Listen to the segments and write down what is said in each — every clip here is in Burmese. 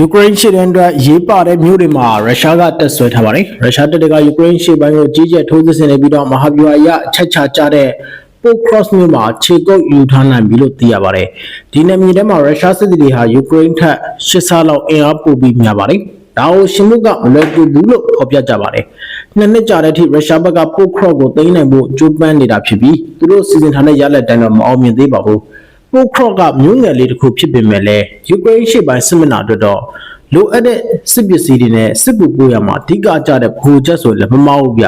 ယူကရိန်းရှေ့တန်းအတွက်ရေးပါတဲ့မြို့တွေမှာရုရှားကတက်ဆွဲထားပါတယ်ရုရှားတပ်တွေကယူကရိန်းရှေ့ပိုင်းကိုကြီးကျယ်ထိုးစစ်ဆင်နေပြီးတော့မဟာဗျူဟာအရအချက်ချကြတဲ့ Port Cross မြို့မှာခြေကုပ်ယူထားနိုင်ပြီလို့သိရပါတယ်ဒီနယ်မြေထဲမှာရုရှားစစ်သည်တွေဟာယူကရိန်းထက်ရှစ်ဆလောက်အင်အားပိုပြီးများပါတယ်ဒါကိုရှင်မှုကမလွယ်ကူဘူးလို့ဖော်ပြကြပါတယ်နှစ်နှစ်ကြာတဲ့အထိရုရှားဘက်က Port Cross ကိုသိမ်းနိုင်ဖို့ကြိုးပမ်းနေတာဖြစ်ပြီးသူတို့စီစဉ်ထားတဲ့ရလဒ်တိုင်းတော့မအောင်မြင်သေးပါဘူး ပိုခရော့ကမြို့ငယ်လေးတစ်ခုဖြစ်ပေမဲ့လည်းယူကရိန်းရှေ့ပိုင်းစစ်မျက်နှာအတွက်တော့လိုအပ်တဲ့စစ်ပစ္စည်းတွေနဲ့စစ်ကူပို့ရမှာအဓိကကြတဲ့ဘူချက်ဆိုလည်းမမဟုတ်ဗျ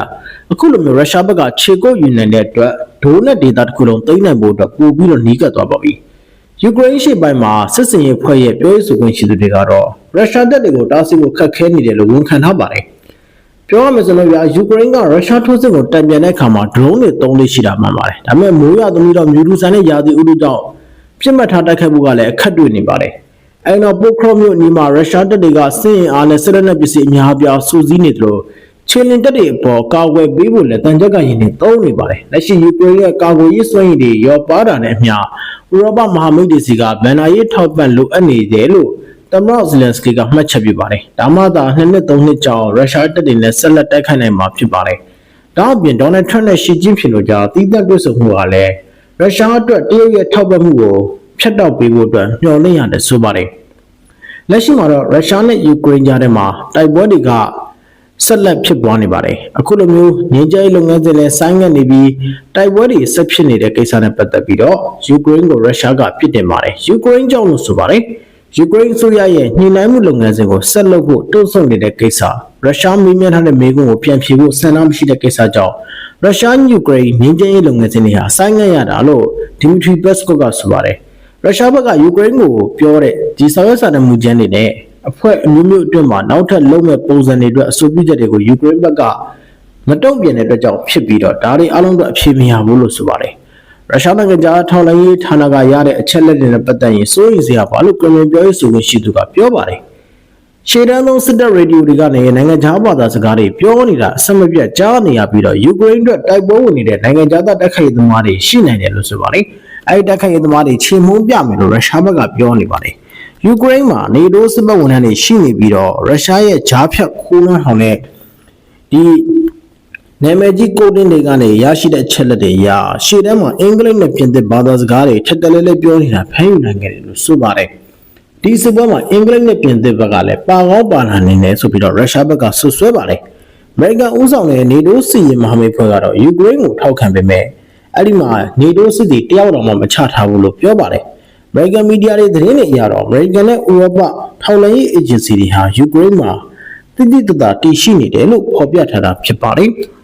အခုလိုမျိုးရုရှားဘက်ကခြေကုပ်ယူနိုင်တဲ့အတွက်ဒိုးနဲ့ဒေတာတစ်ခုလုံးသိမ်းနိုင်ဖို့အတွက်ပို့ပြီးတော့နှီးကပ်သွားပါပြီယူကရိန်းရှေ့ပိုင်းမှာစစ်စင်ရေးဖွဲ့ရဲ့ပြောရေးဆိုခွင့်ရှိသူတွေကတော့ရုရှားတပ်တွေကိုတားဆီးဖို့ခက်ခဲနေတယ်လို့ဝန်ခံထားပါတယ်ပြောရမယ်ဆိုလို့ဗျာယူကရိန်းကရုရှားထိုးစစ်ကိုတံပြန်တဲ့အခါမှာ drone တွေသုံးလို့ရှိတာမှန်ပါတယ်ဒါပေမဲ့မိုးရသမီးတော့မြူတူဆန်နဲ့ယာတီဥတုကြောင့် ပြစ်မှတ်ထားတိုက်ခိုက်မှုကလည်းအခက်တွေ့နေပါတယ်။အဲဒီတော့ပိုခရိုမျိုးအနီးမှာရုရှားတပ်တွေကစစ်ရင်အားနဲ့စစ်လက်နက်ပစ္စည်းအများအပြားစုစည်းနေသလိုချီလင်တပ်တွေအပေါ်ကာကွယ်ပေးဖို့လည်းတန်ကြပ်ကရင်တွေသုံးနေပါတယ်။လက်ရှိယူကရိန်းရဲ့ကာကွယ်ရေးစွမ်းရည်တွေရောပါတာနဲ့အမျှဥရောပမဟာမိတ်တွေစီကဗန်နာရေးထောက်ပံ့လိုအပ်နေတယ်လို့သမ္မတဇလန်စကီကမှတ်ချက်ပြုပါတယ်။ဒါမှသာနှစ်နှစ်သုံးနှစ်ကြာရုရှားတပ်တွေနဲ့ဆက်လက်တိုက်ခိုက်နိုင်မှာဖြစ်ပါတယ်။ဒါအပြင်ဒေါ်နယ်ထရန့်နဲ့ရှီကျင်းဖျင်တို့ကြားတည်သက်တွေ့ဆုံမှုကလည်း ရုရှားအတွက်တရုတ်ရဲ့ထောက်ပံ့မှုကိုဖျက်တောက်ပေးဖို့အတွက်မျှော်လင့်ရတယ်ဆိုပါတယ်။လက်ရှိမှာတော့ရုရှားနဲ့ယူကရိန်းကြားထဲမှာတိုက်ပွဲတွေကဆက်လက်ဖြစ်ပွားနေပါတယ်။အခုလိုမျိုးငြိမ်းချမ်းရေးလုပ်ငန်းစဉ်နဲ့ဆိုင်းငံ့နေပြီးတိုက်ပွဲတွေဆက်ဖြစ်နေတဲ့ကိစ္စနဲ့ပတ်သက်ပြီးတော့ယူကရိန်းကိုရုရှားကပြစ်တင်ပါတယ်။ယူကရိန်းကြောင့်လို့ဆိုပါတယ်။ ယူကရိန်းအစိုးရရဲ့ညှိနှိုင်းမှုလုပ်ငန်းစဉ်ကိုဆက်လုပ်ဖို့တွန်းဆုံနေတဲ့ကိစ္စရုရှားမင်းများထားတဲ့မေးခွန်းကိုပြန်ဖြေဖို့ဆန္ဒမရှိတဲ့ကိစ္စကြောင့်ရုရှားယူကရိန်းငြိမ်းချမ်းရေးလုပ်ငန်းစဉ်တွေဟာဆိုင်းငံ့ရတာလို့ဒီမီထရီပက်စကော့ကဆိုပါတယ်။ရုရှားဘက်ကယူကရိန်းကိုပြောတဲ့ဒီဆောင်ရွက်စာတမ်းမူကြမ်းတွေနဲ့အဖွဲ့အမျိုးမျိုးအတွင်းမှာနောက်ထပ်လုံမဲ့ပုံစံတွေအတွက်အဆိုပြုချက်တွေကိုယူကရိန်းဘက်ကမတုံ့ပြန်တဲ့အတွက်ကြောင့်ဖြစ်ပြီးတော့ဒါတွေအလုံးတော့အဖြေမရဘူးလို့ဆိုပါတယ်။ ရုရှားနိုင်ငံသားထောက်လှမ်းရေးဌာနကရတဲ့အချက်လက်တွေနဲ့ပတ်သက်ရင်စိုးရိမ်စရာပါလို့ကရင်ပြောရေးဆိုခွင့်ရှိသူကပြောပါတယ်။ရှေ့တန်းသောစစ်တပ်ရေဒီယိုတွေကနေနိုင်ငံခြားဘာသာစကားတွေပြောနေတာအဆက်မပြတ်ကြားနေရပြီးတော့ယူကရိန်းအတွက်တိုက်ပွဲဝင်နေတဲ့နိုင်ငံခြားသားတိုက်ခိုက်ရေးသမားတွေရှိနိုင်တယ်လို့ဆိုပါတယ်။အဲဒီတိုက်ခိုက်ရေးသမားတွေချေမှုန်းပြမယ်လို့ရုရှားဘက်ကပြောနေပါတယ်။ယူကရိန်းမှာနေတိုးစစ်ဘက်ဝန်ထမ်းတွေရှိနေပြီးတော့ရုရှားရဲ့ဂျားဖြတ်ခိုးနှောင်းထောင်တဲ့ဒီ နာမည်ကြီးကိုတင်တွေကနေရရှိတဲ့ချက်လက်တွေအရရှေ့တန်းမှာအင်္ဂလိပ်နဲ့ပြင်သစ်ဘာသာစကားတွေထက်တလဲလဲပြောနေတာဖမ်းယူနိုင်ခဲ့တယ်လို့ဆိုပါတယ်။ဒီစစ်ပွဲမှာအင်္ဂလိပ်နဲ့ပြင်သစ်ဘက်ကလည်းပါကောင်းပါလာနေတယ်ဆိုပြီးတော့ရုရှားဘက်ကဆွဆွဲပါတယ်။အမေရိကန်ဦးဆောင်တဲ့နေတိုးစီရင်မဟာမိတ်ဖွဲ့ကတော့ယူကရိန်းကိုထောက်ခံပေမဲ့အဲ့ဒီမှာနေတိုးစစ်တီတယောက်တော်မှမချထားဘူးလို့ပြောပါတယ်။ American Media တွေသတင်းတွေအရတော့ American နဲ့ Europe ထောက်လှမ်းရေး agency တွေဟာယူကရိန်းမှာတိတိတတ်တာတည်ရှိနေတယ်လို့ဖော်ပြထားတာဖြစ်ပါတယ်။